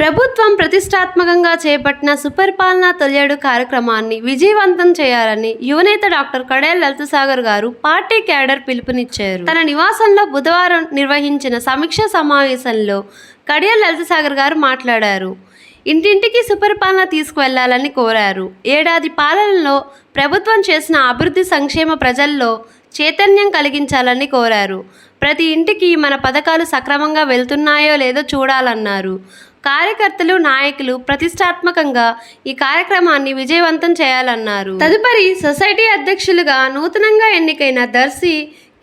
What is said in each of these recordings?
ప్రభుత్వం ప్రతిష్టాత్మకంగా చేపట్టిన సుపరిపాలన తొలియడు కార్యక్రమాన్ని విజయవంతం చేయాలని యువనేత డాక్టర్ కడేల్ లలితసాగర్ గారు పార్టీ క్యాడర్ పిలుపునిచ్చారు. తన నివాసంలో బుధవారం నిర్వహించిన సమీక్ష సమావేశంలో కడియల్ లలితసాగర్ గారు మాట్లాడారు. ఇంటింటికి సుపరిపాలన తీసుకువెళ్ళాలని కోరారు. ఏడాది పాలనలో ప్రభుత్వం చేసిన అభివృద్ధి సంక్షేమ ప్రజల్లో చైతన్యం కలిగించాలని కోరారు. ప్రతి ఇంటికి మన పథకాలు సక్రమంగా వెళ్తున్నాయో లేదో చూడాలన్నారు. కార్యకర్తలు నాయకులు ప్రతిష్టాత్మకంగా ఈ కార్యక్రమాన్ని విజయవంతం చేయాలన్నారు. తదుపరి సొసైటీ అధ్యక్షులుగా నూతనంగా ఎన్నికైన Darsi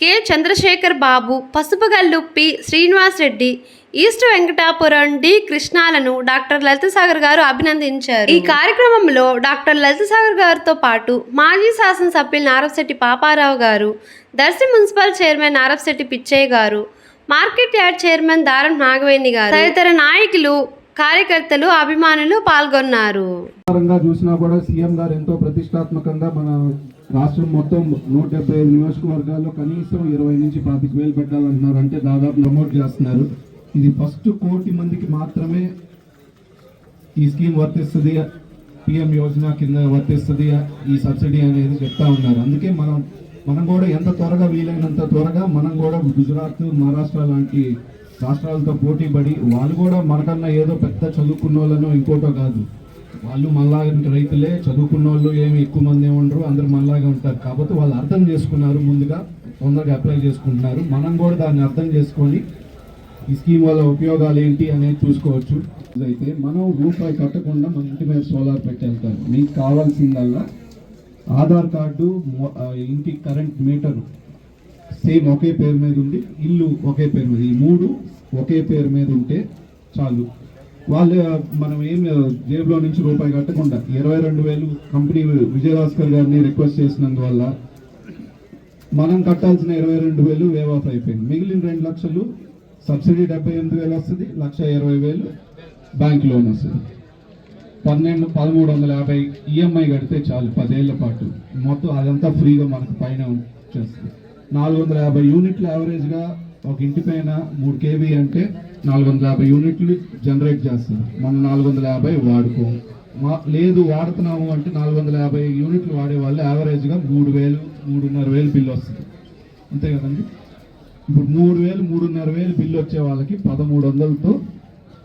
K. Chandrasekhar Babu Pasupugallu P. Srinivas Reddy east Venkatapuram D. కృష్ణాలను doctor Lalithasagar గారు అభినందించారు. ఈ కార్యక్రమంలో డాక్టర్ లలితసాగర్ గారితో పాటు మాజీ శాసనసభ్యులు నారపశెట్టి పాపారావు గారు దర్శి మున్సిపల్ చైర్మన్ నారపశెట్టి పిచ్చయ్య గారు మార్కెట్ యార్డ్ చైర్మన్ దారం నాగవేణి గారు తదితర నాయకులు కార్యకర్తలు అభిమానులు పాల్గొన్నారు. పరంగా చూసినా కూడా సీఎం గారు ఎంతో ప్రతిష్టాత్మకంగా మన రాష్ట్రం మొత్తం నూట డెబ్బై ఐదు నియోజకవర్గాల్లో కనీసం ఇరవై నుంచి పాతిక వేలు పెట్టాలంటున్నారు. అంటే దాదాపు ప్రమోట్ చేస్తున్నారు. ఇది ఫస్ట్ కోటి మందికి మాత్రమే ఈ స్కీమ్ వర్తిస్తుంది. పిఎం యోజన కింద వర్తిస్తుంది. ఈ సబ్సిడీ అనేది చెప్తా ఉన్నారు. అందుకే మనం మనం కూడా ఎంత త్వరగా వీలైనంత త్వరగా మనం కూడా గుజరాత్ మహారాష్ట్ర లాంటి రాష్ట్రాలతో పోటీ పడి వాళ్ళు కూడా మనకన్నా ఏదో పెద్ద చదువుకున్న వాళ్ళనో ఇంకోటో కాదు. వాళ్ళు మనలాగా రైతులే చదువుకున్న వాళ్ళు ఏమి ఎక్కువ మంది ఉండరు అందరూ మనలాగా ఉంటారు. కాబట్టి వాళ్ళు అర్థం చేసుకున్నారు ముందుగా తొందరగా అప్లై చేసుకుంటున్నారు. మనం కూడా దాన్ని అర్థం చేసుకొని ఈ స్కీమ్ వల్ల ఉపయోగాలు ఏంటి అనేది చూసుకోవచ్చు. అయితే మనం రూపాయి కట్టకుండా మన ఇంటి మీద సోలార్ పెట్టి మీకు కావాల్సిందల్లా ఆధార్ కార్డు ఇంటి కరెంట్ మీటరు సేమ్ ఒకే పేరు మీద ఉండి ఇల్లు ఒకే పేరు మీద ఈ మూడు ఒకే పేరు మీద ఉంటే చాలు. వాళ్ళు మనం ఏం జేబులో నుంచి రూపాయి కట్టకుండా ఇరవై రెండు వేలు కంపెనీ విజయభాస్కర్ గారిని రిక్వెస్ట్ చేసినందువల్ల మనం కట్టాల్సిన ఇరవై రెండు వేలు వేవ్ ఆఫ్ అయిపోయింది. మిగిలిన రెండు లక్షలు సబ్సిడీ డెబ్బై ఎనిమిది వేలు వస్తుంది లక్ష ఇరవై వేలు బ్యాంక్ లోన్ వస్తుంది. పన్నెండు పదమూడు వందల యాభై ఈఎంఐ కడితే చాలు పదేళ్ళ పాటు. మొత్తం అదంతా ఫ్రీగా మనకు పైన చేస్తుంది నాలుగు వందల యాభై యూనిట్లు యావరేజ్గా ఒక ఇంటి పైన మూడు కేవీ అంటే నాలుగు వందల యాభై యూనిట్లు జనరేట్ చేస్తుంది మనం నాలుగు వందల యాభై వాడుకోం. మా- లేదు వాడుతున్నాము అంటే నాలుగు వందల యాభై యూనిట్లు వాడే వాళ్ళు యావరేజ్గా మూడు వేలు మూడున్నర వేలు బిల్లు వస్తుంది. అంతే కదండి? ఇప్పుడు మూడు వేలు మూడున్నర వేలు బిల్లు వచ్చే వాళ్ళకి పదమూడు వందలతో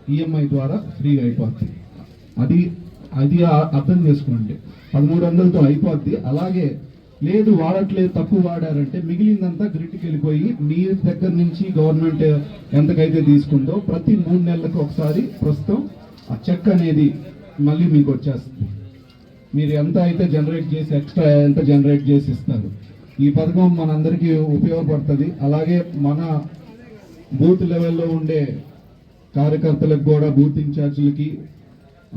ఈఎంఐ ద్వారా ఫ్రీగా అయిపోద్ది. అది అది అర్థం చేసుకోండి. పదమూడు వందలతో అయిపోద్ది. అలాగే లేదు వాడట్లేదు తక్కువ వాడారంటే మిగిలిందంతా గ్రిడ్కి వెళ్ళిపోయి మీ దగ్గర నుంచి గవర్నమెంట్ ఎంతకైతే తీసుకుందో ప్రతి మూడు నెలలకు ఒకసారి ప్రస్తుతం ఆ చెక్ అనేది మళ్ళీ మీకు వచ్చేస్తుంది. మీరు ఎంత అయితే జనరేట్ చేసి ఎక్స్ట్రా ఎంత జనరేట్ చేసి ఇస్తారు. ఈ పథకం మనందరికీ ఉపయోగపడుతుంది. అలాగే మన బూత్ లెవెల్లో ఉండే కార్యకర్తలకు కూడా బూత్ ఇన్ఛార్జీలకి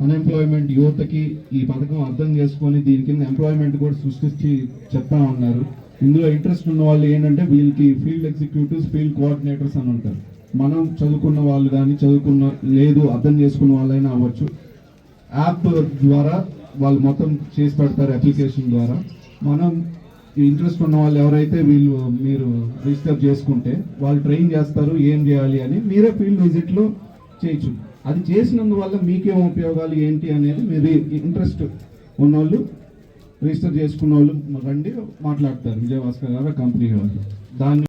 అన్ఎంప్లాయ్మెంట్ యువతకి ఈ పథకం అర్థం చేసుకొని దీని కింద ఎంప్లాయ్మెంట్ కూడా సృష్టించి చెప్తా ఉన్నారు. ఇందులో ఇంట్రెస్ట్ ఉన్న వాళ్ళు ఏంటంటే వీళ్ళకి ఫీల్డ్ ఎగ్జిక్యూటివ్స్ ఫీల్డ్ కోఆర్డినేటర్స్ అని ఉంటారు. మనం చదువుకున్న వాళ్ళు కానీ చదువుకున్న లేదు అర్థం చేసుకున్న వాళ్ళైనా అవ్వచ్చు. యాప్ ద్వారా వాళ్ళు మొత్తం చేసి పెడతారు అప్లికేషన్ ద్వారా. మనం ఇంట్రెస్ట్ ఉన్న వాళ్ళు ఎవరైతే వీళ్ళు మీరు రిజిస్టర్ చేసుకుంటే వాళ్ళు ట్రైన్ చేస్తారు ఏం చేయాలి అని మీరే ఫీల్డ్ విజిట్లో చేయొచ్చు. అది చేసినందువల్ల మీకేం ఉపయోగాలు ఏంటి అనేది మీరు ఇంట్రెస్ట్ ఉన్నోళ్ళు రిజిస్టర్ చేసుకున్న వాళ్ళు రండి మాట్లాడతారు. విజయభాస్కర్ గారు కంపెనీ వాళ్ళు. దాన్ని